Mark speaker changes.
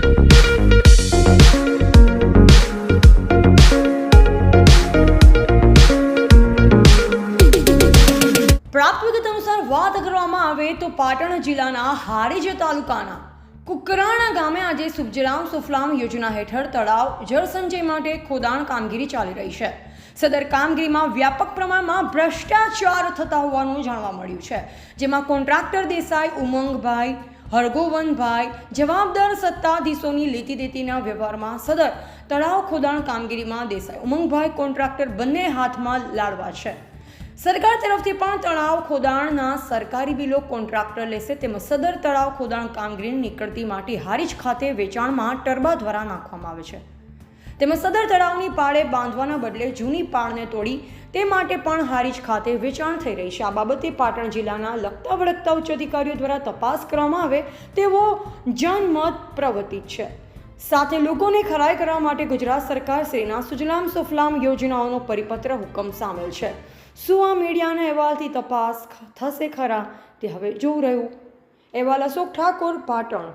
Speaker 1: પ્રાપ્ત વિગત અનુસાર વાત કરવામાં આવે તો પાટણ જિલ્લાના હારીજ તાલુકાના કુકરાણા ગામે આજે સુખજરામ સુફલામ યોજના હેઠળ તળાવ જળસંચય માટે ખોદાણ કામગીરી ચાલી રહી છે. સદર કામગીરીમાં વ્યાપક પ્રમાણમાં ભ્રષ્ટાચાર થતા હોવાનું જાણવા મળ્યું છે. જેમાં કોન્ટ્રાક્ટર દેસાઈ, ઉમંગભાઈ હરગોવનભાઈ જવાબદાર સત્તાધીશોની લેતી દેતીના વ્યવહારમાં સદર તળાવ ખોદાણ કામગીરીમાં દેસાઈ. ઉમંગભાઈ કોન્ટ્રાક્ટર બંને હાથમાં લાડવા છે. સરકાર તરફથી પણ તળાવ ખોદાણના સરકારી બિલો કોન્ટ્રાક્ટર લેશે તેમજ સદર તળાવ ખોદાણ કામગીરી નીકળતી માટી હારીજ ખાતે વેચાણમાં ટર્બા દ્વારા નાખવામાં આવે છે. તેમજ સદર તળાવની પાળે બાંધવાના બદલે જૂની પાળને તોડી તે માટે પણ હારીજ ખાતે વેચાણ થઈ રહી છે. આ બાબતે પાટણ જિલ્લાના લગતા વળગતા ઉચ્ચ અધિકારીઓ દ્વારા તપાસ કરવામાં આવે તેવો જનમત પ્રવર્તિત છે. સાથે લોકોને ખરાઈ કરવા માટે ગુજરાત સરકાર શ્રીના સુજલામ સુફલામ યોજનાઓનો પરિપત્ર હુકમ સામેલ છે. શું આ મીડિયાના અહેવાલથી તપાસ થશે ખરા તે હવે જોવું રહ્યું. અહેવાલ અશોક ઠાકોર, પાટણ.